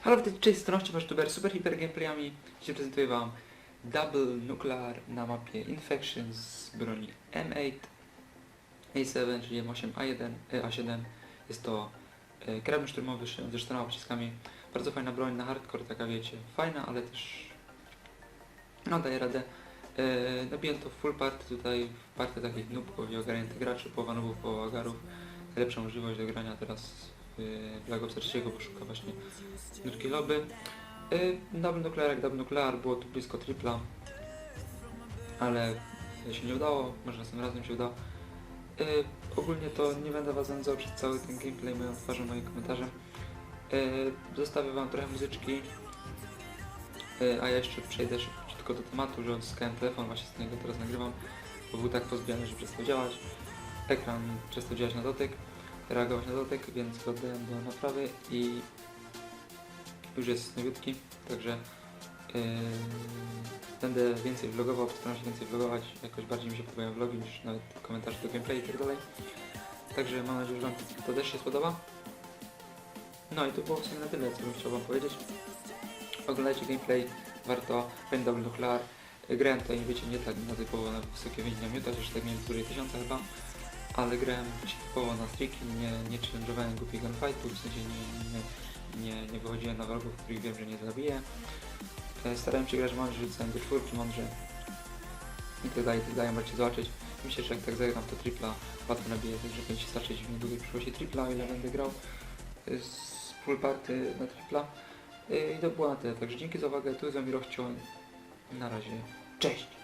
Halo, witajcie, cześć, strony wasz youtuber Super Hyper Gameplayami. Dzisiaj prezentuję wam Double Nuclear na mapie Infection z broni M8 A7, czyli M8A1, e, A7. Jest to e, karabin szturmowy szy- ze czterema pociskami. Bardzo fajna broń na hardcore, taka wiecie, fajna, ale też no daje radę. E, nabiłem to full party tutaj, party takich noobków i ogarniętych graczy, połowa noobów, połowa agarów. Najlepsza możliwość do grania teraz w Black Ops 3, bo szuka właśnie nutki lobby. Y, Double Nuclear jak Double Nuclear, było tu blisko tripla, ale się nie udało, może następnym razem się uda. Y, ogólnie to nie będę Was zędzał przez cały ten gameplay moją twarzą, moim komentarzem. Y, zostawię Wam trochę muzyczki, a ja jeszcze przejdę szybciutko do tematu, że odzyskałem telefon, właśnie z niego teraz nagrywam, bo był tak pozbijany, że przestał działać. Ekran przestał działać na dotyk, reagować na dotyk, więc go oddałem do naprawy i już jest nowiutki, także yy, będę więcej vlogował, postaram się więcej vlogować, jakoś bardziej mi się podobają vlogi niż nawet komentarze do gameplay i tak dalej. Także mam nadzieję, że Wam to też się spodoba. No i to było w sumie na tyle, co bym chciał Wam powiedzieć. Oglądajcie gameplay, warto, będę double nuclear. Grałem tutaj, wiecie, nie tak na typowo na wysokie wyniesienia miuta, że tak miałem półtorej tysiąca chyba, ale grałem typowo na striki, nie, nie challenge'owałem głupich gunfightów, w sensie nie, nie, nie, nie wychodziłem na wrogów, których wiem, że nie zabiję. E, Starałem się grać mądrze, rzucałem do czwórki mądrze i tak dalej, i tak dalej, możecie zobaczyć. Myślę, że jak tak zagram, to tripla łatwo nabiję, także będzie starczyć w niedługiej przyszłości tripla, ile będę grał e, z full party na tripla. I to było na także dzięki za uwagę, tu jest z wami Rochcio. Na razie, cześć!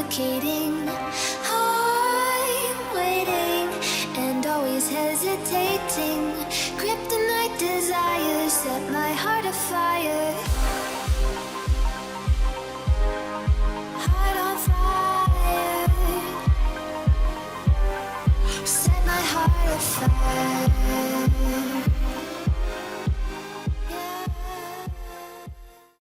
Suffocating. I'm waiting and always hesitating. Kryptonite desires set my heart afire.